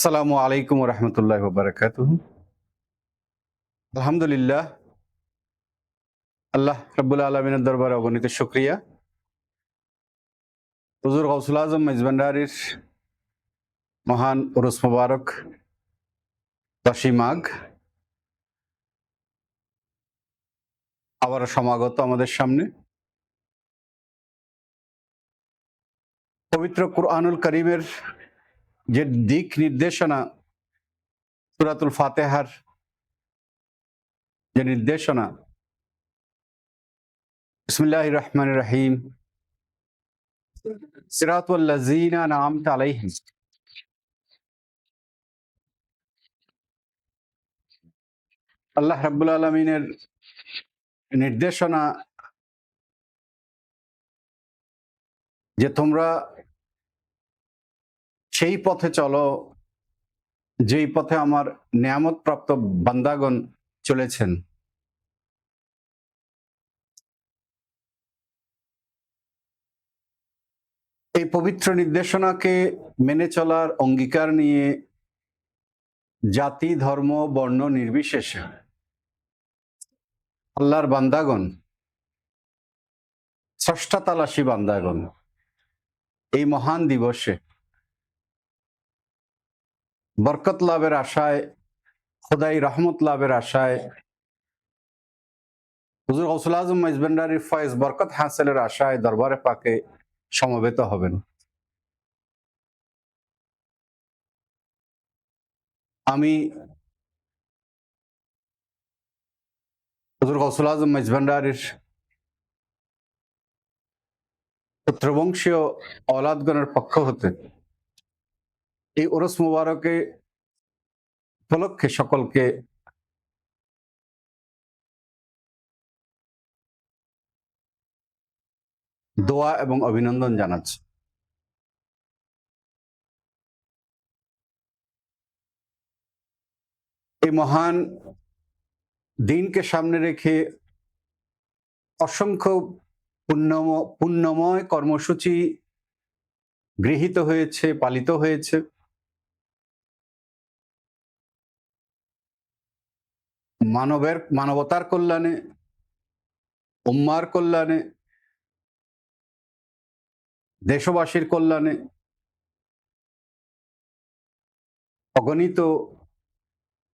আসসালামু আলাইকুম রহমতুল্লাহ বারকাত আলহামদুলিল্লাহ। আল্লাহ রব্বুল আলমিনের দরবারে অগণিত শুক্রিয়া। হুজুর গৌসুল আজম মেজবান্ডারির মহান উরুস মুবারক দশই মাঘ। আবার সমাগত আমাদের সামনে। পবিত্র কুরআনুল করিমের যে দিক নির্দেশনা সুরাতুল ফাতেহার যে নির্দেশনা বিসমিল্লাহ রহমান রহিম সিরাতুল্লাজিনা নাম আলাইহিম। আল্লাহ রাব্বুল আলমিনের নির্দেশনা যে তোমরা সেই পথে চলো, যেই পথে আমার নিয়ামত প্রাপ্ত বান্দাগণ চলেছেন। এই পবিত্র নির্দেশনাকে মেনে চলার অঙ্গীকার নিয়ে জাতি, ধর্ম, বর্ণ নির্বিশেষে আল্লাহর বান্দাগণ ষষ্ঠা তালাশি বান্দাগণ, এই মহান দিবসে বরকত লাভের আশায়, খোদাই রহমত লাভের আশায়। হুজুর গৌসুল আজম মেজবেন্ডারির ফয়েজ বরকত হাসেলের আশায় দরবারে পাকে সমবেত হবেন। আমি হুজুর গৌসুল আজম মেজবেন্ডারির পুত্রবংশীয় অলাদগণের পক্ষ হতে এই ওরস মুবারকে উপলক্ষে সকলকে দোয়া এবং অভিনন্দন জানাচ্ছি। এই মহান দিনকে সামনে রেখে অসংখ্য পুণ্যম, পুণ্যময় কর্মসূচি গৃহীত হয়েছে, পালিত হয়েছে। মানবের, মানবতার কল্যাণে, উম্মার কল্যাণে, দেশবাসীর কল্যাণে, অগণিত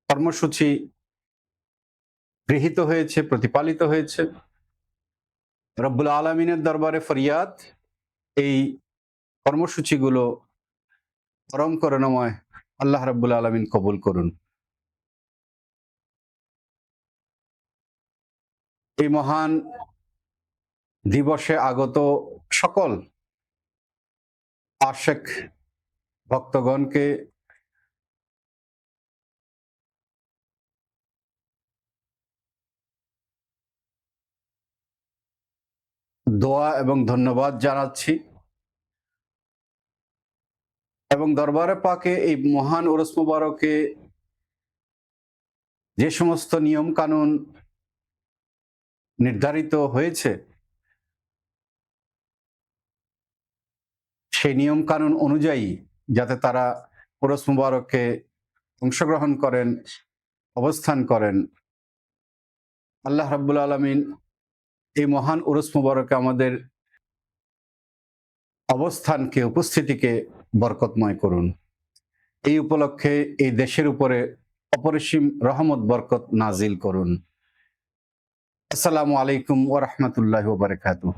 কর্মসূচি গৃহীত হয়েছে, প্রতিপালিত হয়েছে। রব্বুল আলমিনের দরবারে ফরিয়াদ। এই কর্মসূচিগুলো পরম করুণাময় আল্লাহ রব্বুল আলমিন কবুল করুন। এই মহান দিবসে আগত সকল আশেক ভক্তগণকে দোয়া এবং ধন্যবাদ জানাচ্ছি। এবং দরবারে পাকে এই মহান ওরস মুবারকে যে সমস্ত নিয়ম কানুন নির্ধারিত হয়েছে, সেই নিয়ম কানুন অনুযায়ী যাতে তারা ওরস মুবারকে অংশগ্রহণ করেন, অবস্থান করেন। আল্লাহ রাব্বুল আলমিন এই মহান উরুস মুবারকে আমাদের অবস্থানকে, উপস্থিতিকে বরকতময় করুন। এই উপলক্ষে এই দেশের উপরে অপরিসীম রহমত, বরকত নাজিল করুন। আসসালামু আলাইকুম ওরহমতুল্লাহ বারকাতুহ।